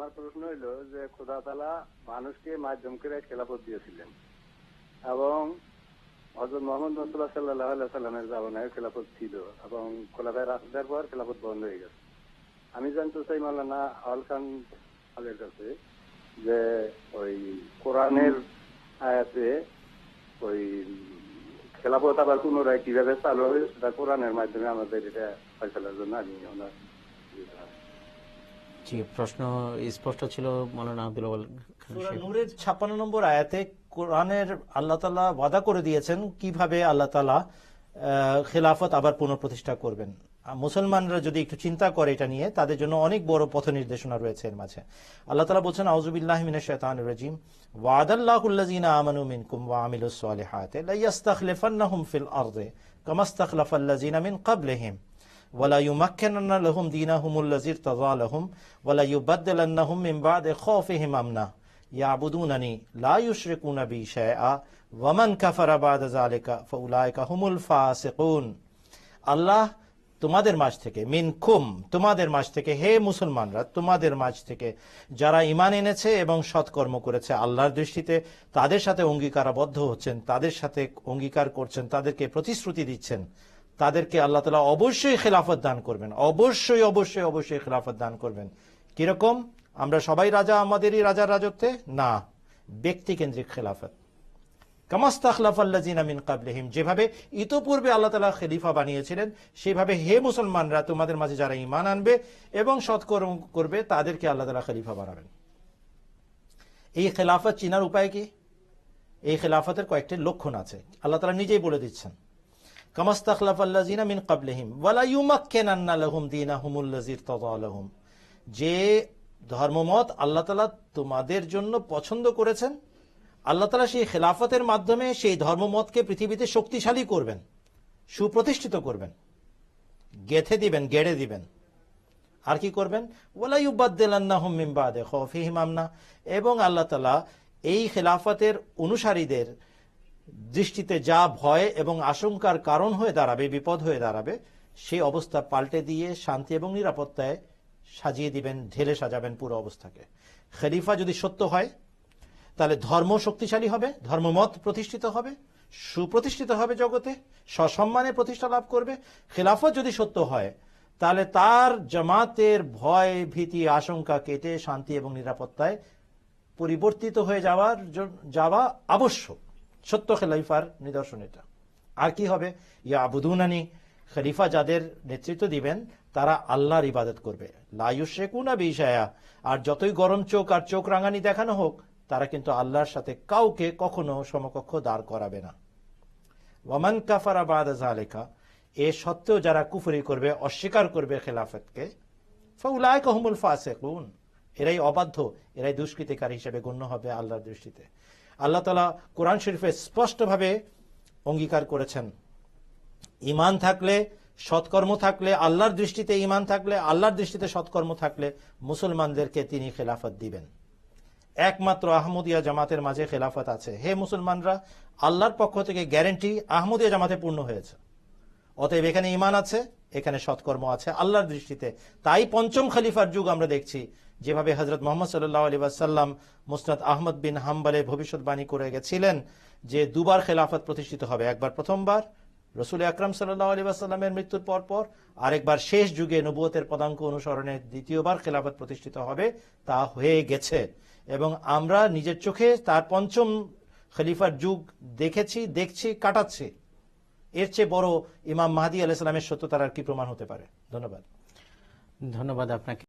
আমার প্রশ্ন হইল যে খোদা তালা মানুষকে মাধ্যম করে খেলাফত দিয়েছিলেন। এবং হজরত মোহাম্মদ রসুল্লাহ সাল্লাহ সাল্লামের জামানায় খেলাফত ছিল এবং খোলাফায় রাস্তার পর খেলাফত বন্ধ হয়ে গেছে। আমি জানতে চাই মালানা আল খান আলের কাছে যে ওই কোরআনের আয়াতে ওই খেলাফত আবার পুনরায় কীভাবে চালু হবে, সেটা কোরআনের মাধ্যমে আমাদের এটা ফয়সলার জন্য আমি ওনার জি, প্রশ্ন স্পষ্ট ছিল মৌলানা আব্দুল। নূরের ছাপ্পান্ন নম্বর আয়াতে কোরআনের আল্লাহ তালা ওয়াদা করে দিয়েছেন কীভাবে আল্লাহ তালা খেলাফত আবার পুনঃপ্রতিষ্ঠা করবেন। মুসলমানরা যদি একটু চিন্তা করে এটা নিয়ে, তাদের জন্য অনেক বড় পথ নির্দেশনা রয়েছে এর মাঝে। আল্লাহ তালা বলছেন আউজুবিল্লাহ মিনাশ শাইতানির রাজিম। ওয়াদাল্লাহুল্লাযিনা আমানু মিনকুম ওয়া আমিলুস সালিহাতি। লা ইয়াস্তাখলিফান্নাহুম ফিল আরদি কামা ইস্তাখলাফাল্লাযিনা মিন ক্বাবলিহিম। ওয়ালা ইউমাক্কানান্না লাহুম দীনাহুমুল্লাযী তাযা লাহুম ওয়ালা ইউবাদদালান্নাহুম মিন বাদি খাউফিহিম আমনা ইয়াবুদুনানি লা ইউশরিকুনা বি শাইআ ওয়া মান কাফারা বাদা যালিকা ফাউলাইকা হুমুল ফাসিকুন আল্লাহ তোমাদের মাঝ থেকে মিন কুম তোমাদের মাঝ থেকে, হে মুসলমানরা, তোমাদের মাঝ থেকে যারা ইমান এনেছে এবং সৎকর্ম করেছে আল্লাহর দৃষ্টিতে, তাদের সাথে অঙ্গীকারাবদ্ধ হচ্ছেন, তাদের সাথে অঙ্গীকার করছেন, তাদেরকে প্রতিশ্রুতি দিচ্ছেন। তাদেরকে আল্লাহ তালা অবশ্যই খেলাফত দান করবেন। অবশ্যই অবশ্যই অবশ্যই খেলাফত দান করবেন। কীরকম? আমরা সবাই রাজা, আমাদেরই রাজার রাজত্বে? না। ব্যক্তি কেন্দ্রিক খেলাফত। কামাস্তাখলাফাল্লাজিনা মিন কাবলিহিম যেভাবে ইতোপূর্বে আল্লাহ তালা খলিফা বানিয়েছিলেন, সেভাবে হে মুসলমানরা, তোমাদের মাঝে যারা ইমান আনবে এবং সৎকর্ম করবে, তাদেরকে আল্লাহ তালা খলিফা বানাবেন। এই খেলাফত চিনার উপায় কি? এই খেলাফতের কয়েকটি লক্ষণ আছে। আল্লাহ তালা নিজেই বলে দিচ্ছেন। যে ধর্মমত আল্লাহ তালা তোমাদের জন্য পছন্দ করেছেন, আল্লাহ তালা সেই খেলাফতের মাধ্যমে সেই ধর্মমতকে পৃথিবীতে শক্তিশালী করবেন, সুপ্রতিষ্ঠিত করবেন, গেথে দিবেন, গেড়ে দিবেন। আর কি করবেন? আমনা। এবং আল্লাহ তালা এই খেলাফতের অনুসারীদের দৃষ্টিতে যা ভয় এবং আশঙ্কার কারণ হয়ে দাঁড়াবে, বিপদ হয়ে দাঁড়াবে সেই অবস্থা পাল্টে দিয়ে শান্তি এবং নিরাপত্তায় সাজিয়ে দিবেন, ঢেলে সাজাবেন পুরো অবস্থাকে। খলিফা যদি সত্য হয়, তাহলে ধর্ম শক্তিশালী হবে, ধর্মমত প্রতিষ্ঠিত হবে, সুপ্রতিষ্ঠিত হবে জগতে, সসম্মানে প্রতিষ্ঠা লাভ করবে। খেলাফত যদি সত্য হয়, তাহলে তার জামাতের ভয়, ভীতি, আশঙ্কা কেটে শান্তি এবং নিরাপত্তায় পরিবর্তিত হয়ে যাওয়ার যাওয়া আবশ্যক। সত্য খেলাইফার নিদর্শন এটা আর কি হবে? ইয়া আবুদুনানি খলিফা যাদের নেতৃত্ব দিবেন, তারা আল্লাহর ইবাদত করবে। লায়ুশেকুনা বিষয়া আর যতই গরম চোখ আর চোখ রাঙানি দেখানো হোক, তারা কিন্তু আল্লাহর সাথে কাউকে কখনো সমকক্ষ দাঁড় করাবে না। ওয়ামান কাফারা বাদ জালেকা এ সত্ত্বেও যারা কুফরি করবে, অস্বীকার করবে খেলাফতকে ফাউলায় কহমুল ফাসেকুন। এরাই অবাধ্য, এরাই দুষ্কৃতিকার হিসেবে গণ্য হবে আল্লাহর দৃষ্টিতে। আল্লাহ তালা কোরআন শরীফে স্পষ্টভাবে অঙ্গীকার করেছেন। ইমান থাকলে সৎকর্ম থাকলে, আল্লাহর দৃষ্টিতে ইমান থাকলে, আল্লাহর দৃষ্টিতে সৎকর্ম থাকলে মুসলমানদেরকে তিনি খেলাফত দিবেন। একমাত্র আহমদিয়া জামাতের মাঝে খেলাফত আছে। হে মুসলমানরা, আল্লাহর পক্ষ থেকে গ্যারেন্টি আহমদিয়া জামাতে পূর্ণ হয়েছে। অতএব এখানে ইমান আছে এখানে সৎকর্ম আছে, আল্লাহর দৃষ্টিতে। তাই পঞ্চম খলিফার যুগ আমরা দেখছি। যেভাবে হজরত মোহাম্মদ সাল্লাহ আলী ওয়াসাল্লাম মুসনাদ আহমদ বিন হাম্বালে ভবিষ্যৎবাণী করে গেছিলেন যে দুবার খেলাফত প্রতিষ্ঠিত হবে। একবার প্রথমবার রসুল আকরাম সাল্লাহ আলী ওয়াসাল্লামের মৃত্যুর পর পর আরেকবার শেষ যুগে নবুয়তের পদাঙ্ক অনুসরণে দ্বিতীয়বার খেলাফত প্রতিষ্ঠিত হবে, তা হয়ে গেছে। এবং আমরা নিজের চোখে তার পঞ্চম খলিফার যুগ দেখেছি, দেখছি, কাটাচ্ছি। এর চেয়ে বড় ইমাম মাহাদি আলাইসালামের সত্যতার আর কি প্রমাণ হতে পারে? ধন্যবাদ। ধন্যবাদ আপনাকে।